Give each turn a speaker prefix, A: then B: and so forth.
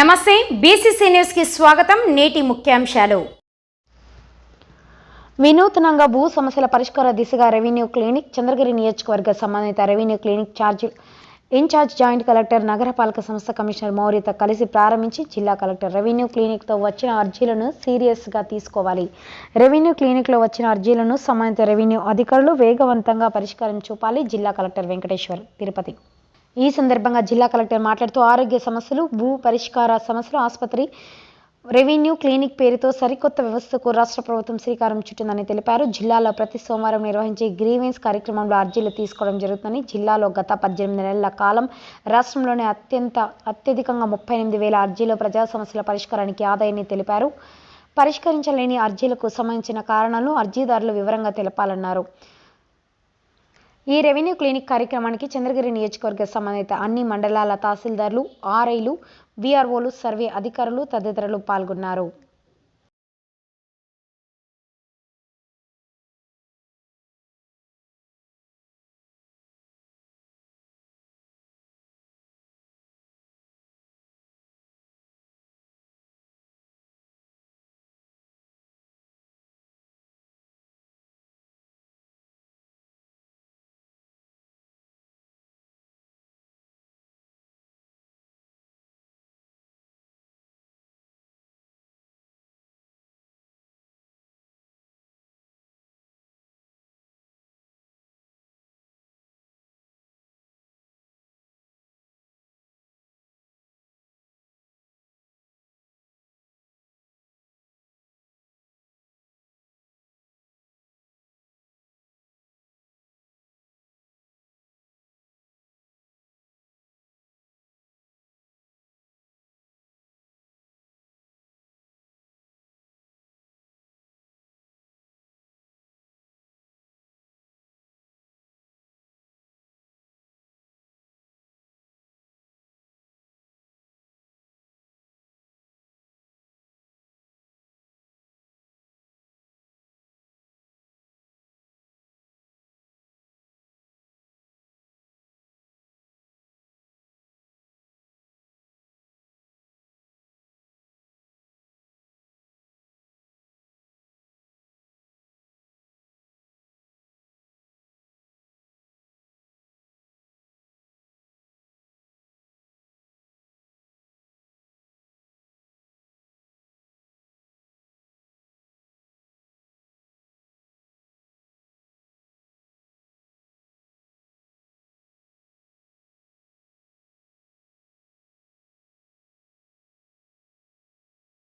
A: నమస్తే బీసీసీ న్యూస్కి స్వాగతం నేటి ముఖ్యాంశాలు. వినూతనంగా భూ సమస్యల పరిష్కార దిశగా రెవెన్యూ క్లినిక్ చంద్రగిరి నియోజకవర్గ సంబంధిత revenue clinic charge incharge joint collector నగరపాలక సంస్థ కమిషనర్ మౌర్యతో కలిసి ప్రారంభించి జిల్లా కలెక్టర్ రెవెన్యూ క్లినిక్తో వచ్చిన అర్జీలను సీరియస్గా తీసుకోవాలి. రెవెన్యూ క్లినిక్లో వచ్చిన అర్జీలను సంబంధిత రెవెన్యూ అధికారులు వేగవంతంగా పరిష్కారం చూపాలి. జిల్లా కలెక్టర్ వెంకటేశ్వర్ తిరుపతి. ఈ సందర్భంగా జిల్లా కలెక్టర్ మాట్లాడుతూ ఆరోగ్య సమస్యలు భూ పరిష్కార సమస్యలు ఆసుపత్రి రెవెన్యూ క్లినిక్ పేరుతో సరికొత్త వ్యవస్థకు రాష్ట్ర ప్రభుత్వం శ్రీకారం చుట్టిందని తెలిపారు. జిల్లాలో ప్రతి సోమవారం నిర్వహించే గ్రీవెన్స్ కార్యక్రమంలో అర్జీలు తీసుకోవడం జరుగుతుందని జిల్లాలో గత పద్దెనిమిది నెలల కాలం రాష్ట్రంలోనే అత్యంత అత్యధికంగా ముప్పై ఎనిమిది వేల అర్జీలు ప్రజా సమస్యల పరిష్కారానికి ఆదాయాన్ని తెలిపారు. పరిష్కరించలేని అర్జీలకు సంబంధించిన కారణాలు అర్జీదారులు వివరంగా తెలపాలన్నారు. ఈ రెవెన్యూ క్లినిక్ కార్యక్రమానికి చంద్రగిరి నియోజకవర్గ సంబంధిత అన్ని మండలాల తహసీల్దార్లు ఆర్ఐలు బీఆర్ఓలు సర్వే అధికారులు తదితరులు పాల్గొన్నారు.